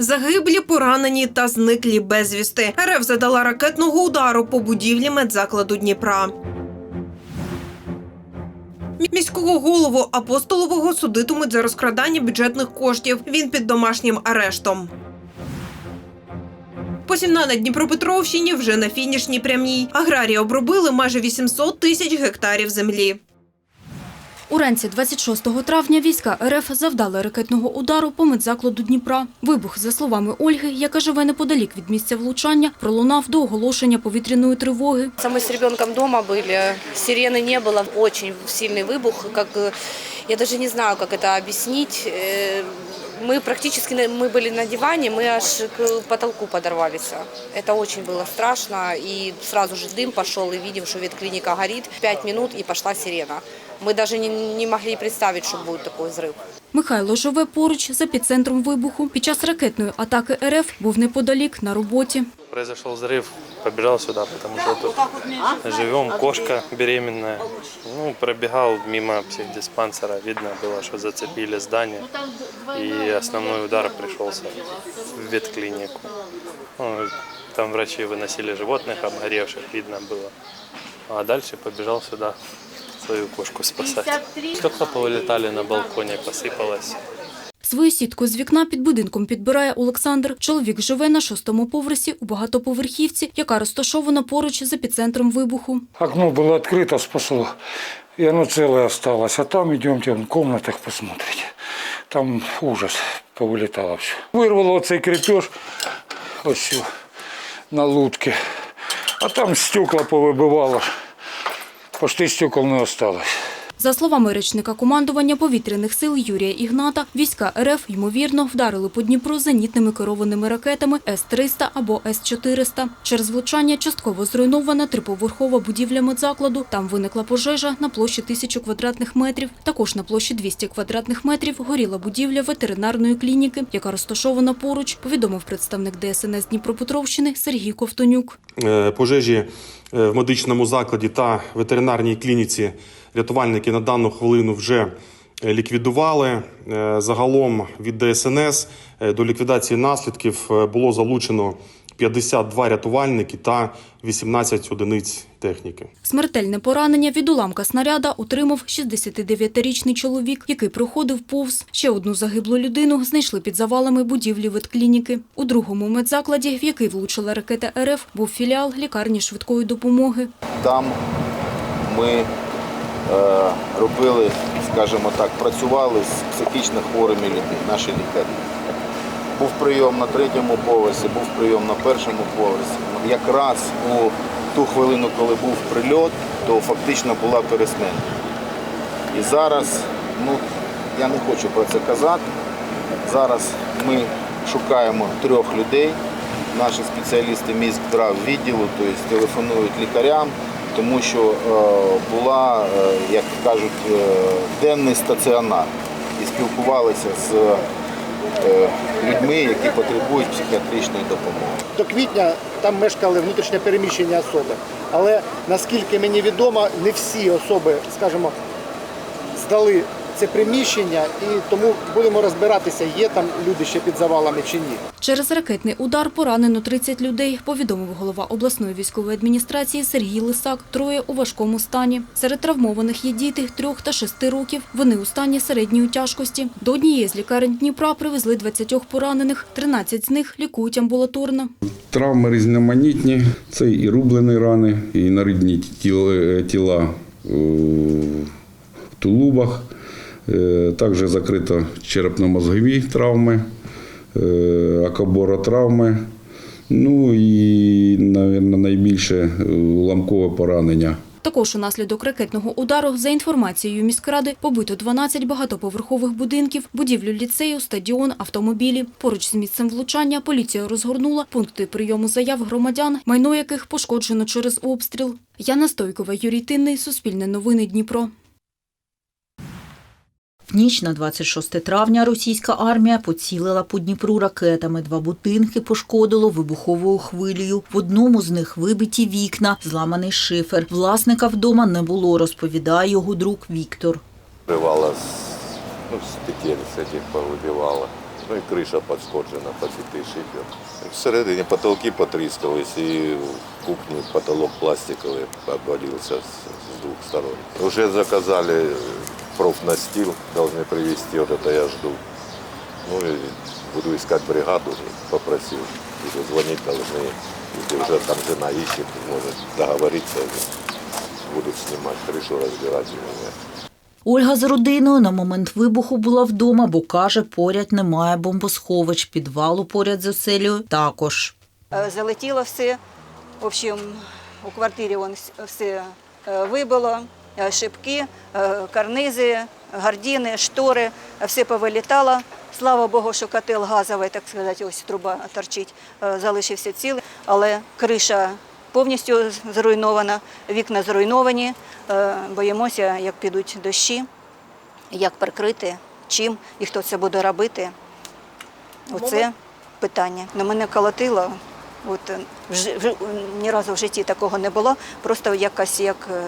Загиблі, поранені та зниклі безвісти. РФ задала ракетного удару по будівлі медзакладу Дніпра. Міського голову апостолового судитимуть за розкрадання бюджетних коштів. Він під домашнім арештом. Посівна на Дніпропетровщині вже на фінішній прямій. Аграрії обробили майже 800 тисяч гектарів землі. Уранці 26 травня війська РФ завдали ракетного удару по медзакладу Дніпра. Вибух, за словами Ольги, яка живе неподалік від місця влучання, пролунав до оголошення повітряної тривоги. Мы с ребенком дома были, сирены не было, очень сильный выбух, как э, я даже не знаю, как это объяснить. Э, Мы практически на- мы были на диване, мы аж к потолку подорвались. Это очень было страшно, и сразу же дым пошел, и видим, что ветклиника горит. Пять минут и пошла сирена. Мы даже не, не могли представить, что будет такой взрыв. Михайло живе поруч з епіцентром вибуху. Під час ракетної атаки РФ був неподалік на роботі. Произошел взрыв, побежал сюда, потому что тут живем, кошка беременная. Ну, пробегал мимо психдиспансера, видно было, что зацепили здание. И основной удар пришелся в ветклинику. Ну, там врачи выносили животных обгоревших, видно было. А дальше побежал сюда свою кошку спасать. Стекла повылетали на балконе, посыпалось. Свою сітку з вікна під будинком підбирає Олександр. Чоловік живе на шостому поверсі у багатоповерхівці, яка розташована поруч з епіцентром вибуху. Окно было открыто, спасло. И оно целое осталось. А там идемте в комнатах посмотрите. Там ужас, повылетало все. Вырвало оцей крепеж, ось сю, на лутке. А там стекла повыбивало. Почти стекол не осталось. За словами речника командування повітряних сил Юрія Ігната, війська РФ, ймовірно, вдарили по Дніпру зенітними керованими ракетами С-300 або С-400. Через влучання частково зруйнована триповерхова будівля медзакладу. Там виникла пожежа на площі 1000 квадратних метрів. Також на площі 200 квадратних метрів горіла будівля ветеринарної клініки, яка розташована поруч, повідомив представник ДСНС Дніпропетровщини Сергій Ковтонюк. Е, пожежі е, в медичному закладі та ветеринарній клініці рятувальники на дану хвилину вже е, ліквідували. Е, Загалом від ДСНС е, до ліквідації наслідків було залучено 52 рятувальники та 18 одиниць техніки. Смертельне поранення від уламка снаряда отримав 69-річний чоловік, який проходив повз. Ще одну загиблу людину знайшли під завалами будівлі ветклініки. У другому медзакладі, в який влучила ракета РФ, був філіал лікарні швидкої допомоги. Там ми робили, скажімо так, працювали з психічно хворими людьми, наші лікарі. Був прийом на третьому поверсі, був прийом на першому поверсі. Якраз у ту хвилину, коли був прильот, то фактично була пересмена. І зараз, ну, я не хочу про це казати. Зараз ми шукаємо трьох людей. Наші спеціалісти міськдрав відділу, тобто телефонують лікарям, тому що е, була, е, як кажуть, е, денний стаціонар. І спілкувалися з людьми, які потребують психіатричної допомоги. До квітня там мешкали внутрішньо переміщені особи. Але наскільки мені відомо, не всі особи, скажімо, здали це приміщення, і тому будемо розбиратися, є там люди ще під завалами чи ні. Через ракетний удар поранено 30 людей, повідомив голова обласної військової адміністрації Сергій Лисак. Троє у важкому стані. Серед травмованих є діти трьох та шести років. Вони у стані середньої тяжкості. До однієї з лікарень Дніпра привезли 20 поранених. 13 з них лікують амбулаторно. Травми різноманітні, це і рублені рани, і нарідні тіла, тіла в тулубах. Е, Також закрито черепно-мозгові травми, е, акоборотравми. Ну і, мабуть, найбільше е, уламкове поранення. Також унаслідок ракетного удару, за інформацією міськради, побито 12 багатоповерхових будинків, будівлю ліцею, стадіон, автомобілі. Поруч з місцем влучання поліція розгорнула пункти прийому заяв громадян, майно яких пошкоджено через обстріл. Яна Стойкова, Юрій Тинний, Суспільне новини Дніпро. Ніч на 26 травня російська армія поцілила по Дніпру ракетами. Два будинки пошкодило вибуховою хвилею. В одному з них вибиті вікна, зламаний шифер. Власника вдома не було, розповідає його друг Віктор. Вибивала з, ну, з петель з цих повибивала. Ну і криша пошкоджена, побитий шифер. Всередині потолки потріскались і в кухні потолок пластиковий обвалився з, двох сторон. Уже заказали профнастил, должны привезти, вот это я жду. Ну и буду искать бригаду, попросил. Уже звонить должны, если уже там жена ищет, может договориться, будут снимать крышу, разбирать у меня. Ольга з родиною на момент вибуху була вдома, бо каже, поряд немає бомбосховищ. Підвалу поряд з оселею також. Е, Залетіло все. В общем, у квартирі вон вс- все е, вибило, е, шибки, е, карнизи, гардини, штори, е, все повилітало. Слава Богу, що котел газовий, так сказати, ось труба торчить, е, залишився цілий, але криша повністю зруйнована, вікна зруйновані. Е, Боїмося, як підуть дощі, як прикрити, чим і хто це буде робити. Оце питання. На мене колотило. От е, вже, ні разу в житті такого не було. Просто якось як е,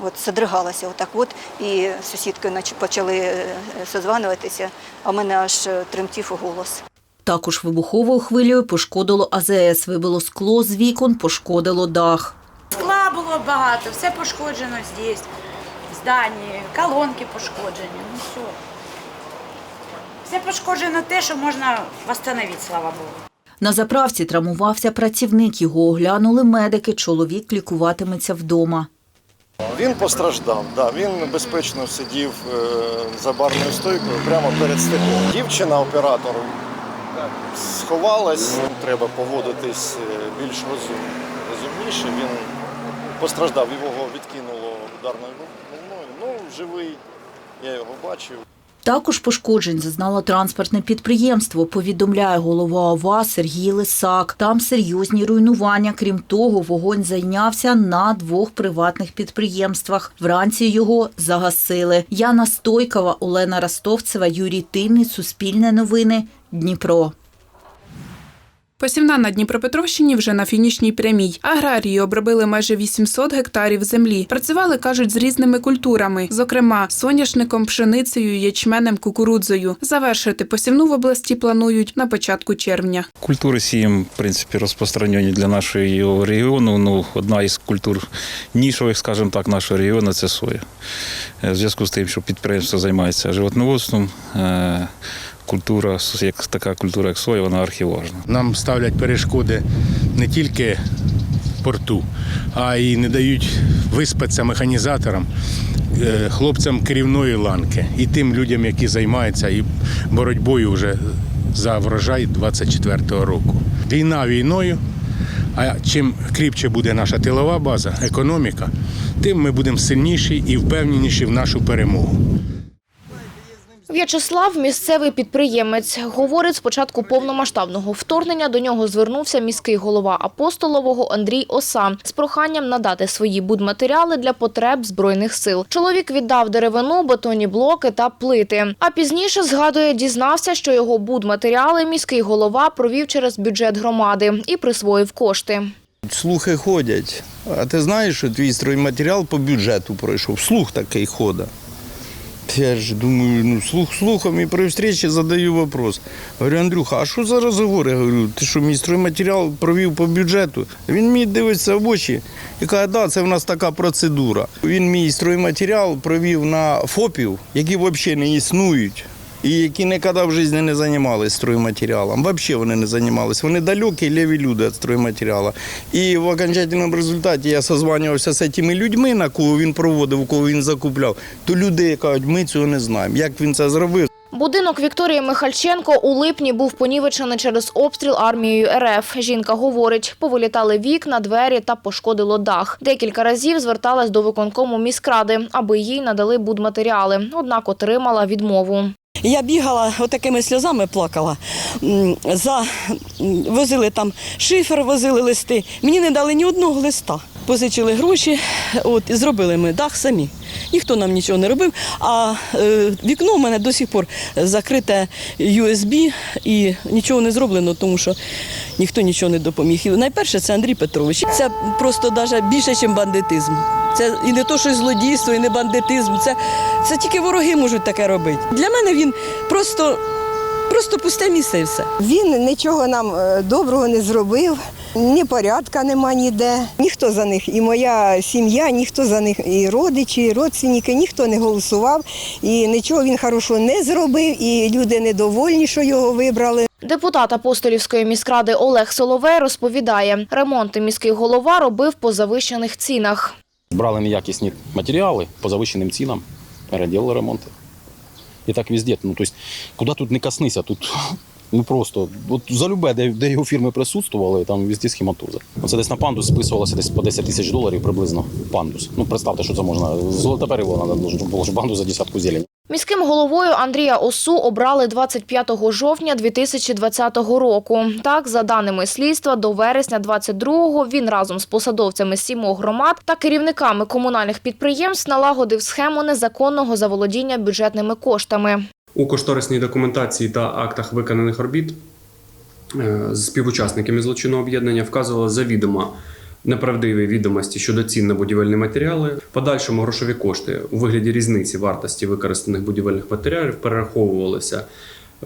от содригалася. Отак от. І сусідки почали е, созванюватися, а в мене аж е, тремтів голос. Також вибуховою хвилею пошкодило АЗС, вибило скло з вікон, пошкодило дах. Скла було багато, все пошкоджено здесь, в зданні, колонки пошкоджені, ну все. Все пошкоджено те, що можна встановити, слава Богу. На заправці травмувався працівник. Його оглянули медики. Чоловік лікуватиметься вдома. Він постраждав, да, він безпечно сидів е, за барною стойкою прямо перед стеклом. Дівчина, оператор, сховалась. Треба поводитись е, більш розум, розумніше. Він постраждав, його відкинуло ударною волною. Ну, живий, я його бачив. Також пошкоджень зазнало транспортне підприємство, повідомляє голова ОВА Сергій Лисак. Там серйозні руйнування. Крім того, вогонь зайнявся на двох приватних підприємствах. Вранці його загасили. Яна Стойкова, Олена Ростовцева, Юрій Тимний, Суспільне новини, Дніпро. Посівна на Дніпропетровщині вже на фінішній прямій. Аграрії обробили майже 800 гектарів землі. Працювали, кажуть, з різними культурами, зокрема соняшником, пшеницею, ячменем, кукурудзою. Завершити посівну в області планують на початку червня. Культури сієм, в принципі, розпространені для нашого регіону. Ну, одна із культур нішових, скажімо так, нашого регіону це соя. Е, В зв'язку з тим, що підприємство займається животноводством, е, культура, як така культура, як соя, вона архіважна. Нам ставлять перешкоди не тільки порту, а й не дають виспатися механізаторам, е, хлопцям керівної ланки і тим людям, які займаються і боротьбою вже за врожай 24-го року. Війна війною. А чим кріпче буде наша тилова база, економіка, тим ми будемо сильніші і впевненіші в нашу перемогу. В'ячеслав – місцевий підприємець. Говорить, з початку повномасштабного вторгнення до нього звернувся міський голова апостолового Андрій Оса з проханням надати свої будматеріали для потреб Збройних сил. Чоловік віддав деревину, бетонні блоки та плити. А пізніше, згадує, дізнався, що його будматеріали міський голова провів через бюджет громади і присвоїв кошти. Слухи ходять. А ти знаєш, що твій стройматеріал по бюджету пройшов? Слух такий хода. Я ж думаю, ну слух слухом і при встречі задаю вопрос. Говорю, Андрюха, а що за розговор? Я говорю, ти що, мій стройматеріал провів по бюджету? Він мені дивиться в очі і каже, да, це в нас така процедура. Він мій стройматеріал провів на ФОПів, які взагалі не існують. І які ніколи в житті не займалися стройматеріалом. Взагалі вони не займалися. Вони далекі, ліві люди від стройматеріалу. І в окончательному результаті я созванювався з цими людьми, на кого він проводив, кого він закупляв. То люди кажуть, ми цього не знаємо. Як він це зробив? Будинок Вікторії Михальченко у липні був понівечений через обстріл армією РФ. Жінка говорить, повилітали вікна, двері та пошкодило дах. Декілька разів зверталась до виконкому міськради, аби їй надали будматеріали, однак отримала відмову. Я бігала, отакими сльозами плакала. За, возили там шифер, возили листи. Мені не дали ні одного листа. Позичили гроші, от, і зробили ми дах самі. Ніхто нам нічого не робив. А е, вікно в мене до сих пор закрите USB і нічого не зроблено, тому що ніхто нічого не допоміг. І найперше це Андрій Петрович. Це просто навіть більше, ніж бандитизм. Це і не то, що злодійство, і не бандитизм. Це, це тільки вороги можуть таке робити. Для мене він просто. Просто пусте місце і все. Він нічого нам е, доброго не зробив, ні порядка нема ніде. Ніхто за них, і моя сім'я, ніхто за них, і родичі, і родственники, ніхто не голосував. І нічого він хорошого не зробив, і люди недовольні, що його вибрали. Депутат Апостолівської міськради Олег Соловей розповідає, ремонти міський голова робив по завищених цінах. Брали неякісні матеріали по завищеним цінам, переробили ремонти. І так везде. Ну, тобто, куди тут не коснися, тут ну просто от за любе, де, де його фірми присутствували, там везде схематоза. Це десь на пандус списувалося десь по 10 тисяч доларів приблизно пандус. Ну, представте, що це можна. Золоте перево треба було ж пандус за десятку зелені. Міським головою Андрія Осу обрали 25 жовтня 2020 року. Так, за даними слідства, до вересня 22-го він разом з посадовцями сімох громад та керівниками комунальних підприємств налагодив схему незаконного заволодіння бюджетними коштами. У кошторисній документації та актах виконаних робіт е, з співучасниками злочинного об'єднання вказували завідомо неправдиві відомості щодо цін на будівельні матеріали. Подальшому грошові кошти у вигляді різниці вартості використаних будівельних матеріалів перераховувалися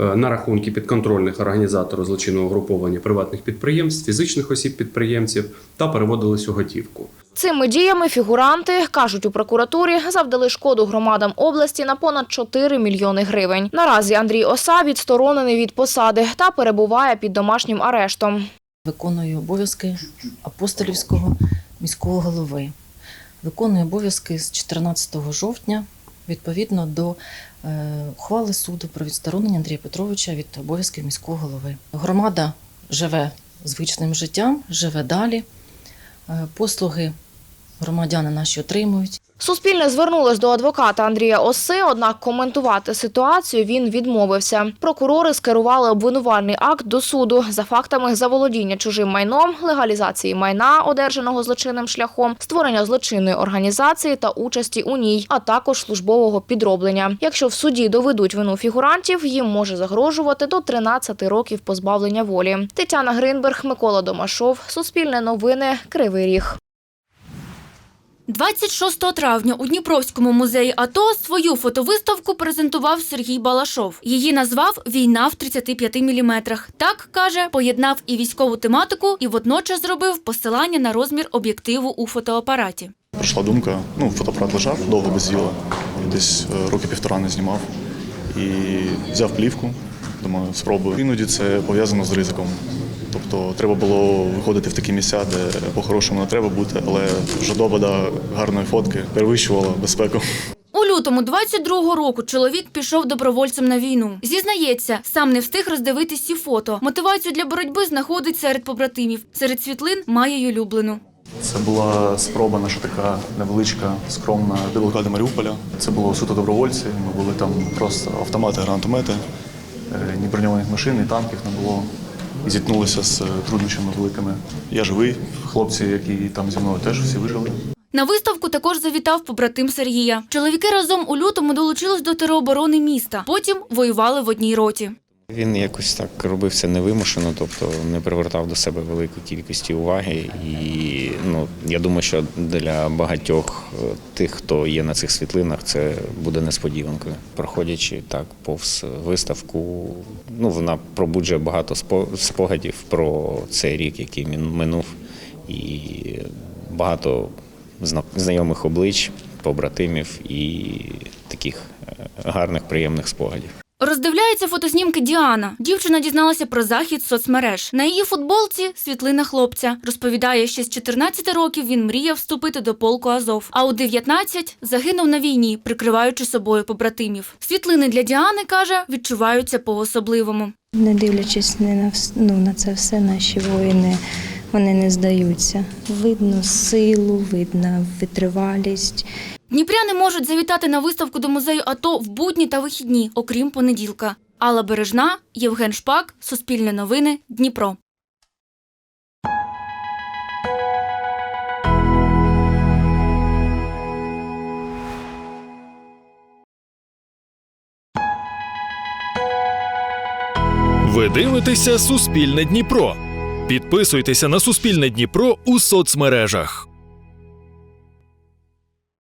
е, на рахунки підконтрольних організатору злочинного угруповання приватних підприємств, фізичних осіб підприємців та переводились у готівку. Цими діями фігуранти, кажуть у прокуратурі, завдали шкоду громадам області на понад 4 мільйони гривень. Наразі Андрій Оса відсторонений від посади та перебуває під домашнім арештом. Виконую обов'язки апостолівського міського голови. Виконую обов'язки з 14 жовтня відповідно до е, ухвали суду про відсторонення Андрія Петровича від обов'язків міського голови. Громада живе звичним життям, живе далі. Е, Послуги громадяни наші отримують. Суспільне звернулось до адвоката Андрія Оси, однак коментувати ситуацію він відмовився. Прокурори скерували обвинувальний акт до суду за фактами заволодіння чужим майном, легалізації майна, одержаного злочинним шляхом, створення злочинної організації та участі у ній, а також службового підроблення. Якщо в суді доведуть вину фігурантів, їм може загрожувати до 13 років позбавлення волі. Тетяна Гринберг, Микола Домашов, Суспільне новини, Кривий Ріг. 26 травня у Дніпровському музеї АТО свою фотовиставку презентував Сергій Балашов. Її назвав Війна в 35 міліметрах. Так каже, поєднав і військову тематику, і водночас зробив посилання на розмір об'єктиву у фотоапараті. Прийшла думка, ну, фотоапарат лежав довго без діла, десь е, роки півтора не знімав. І взяв плівку, думаю, спробую. Іноді це пов'язано з ризиком. Тобто треба було виходити в такі місця, де по-хорошому не треба бути, але жадоба до гарної фотки перевищувала безпеку. У лютому 22-го року чоловік пішов добровольцем на війну. Зізнається, сам не встиг роздивитись ці фото. Мотивацію для боротьби знаходить серед побратимів. Серед світлин має й улюблену. Це була спроба наша така невеличка, скромна деблокада Маріуполя. Це було суто добровольці. Ми були там просто автомати, гранатомети, е, ні броньованих машин, ні танків не було. Зіткнулися з е, труднощами великими. Я живий, хлопці, які там зі мною теж всі вижили. На виставку також завітав побратим Сергія. Чоловіки разом у лютому долучились до тероборони міста. Потім воювали в одній роті. Він якось так робив це невимушено, тобто не привертав до себе велику кількість уваги. І ну, я думаю, що для багатьох е, тих, хто є на цих світлинах, це буде несподіванкою. Проходячи так повз виставку, ну вона пробуджує багато спо- спогадів про цей рік, який минув, і багато знайомих облич, побратимів і таких е, гарних, приємних спогадів. Роздивляється фотознімки Діана. Дівчина дізналася про захід соцмереж. На її футболці світлина хлопця. Розповідає, ще з 14 років він мріяв вступити до полку Азов. А у 19 загинув на війні, прикриваючи собою побратимів. Світлини для Діани каже, відчуваються по-особливому. Не дивлячись не на, ну, на це все, наші воїни вони не здаються. Видно силу, видно витривалість. Дніпряни можуть завітати на виставку до музею АТО в будні та вихідні, окрім понеділка. Алла Бережна, Євген Шпак, Суспільне новини, Дніпро. Ви дивитеся Суспільне Дніпро. Підписуйтеся на Суспільне Дніпро у соцмережах.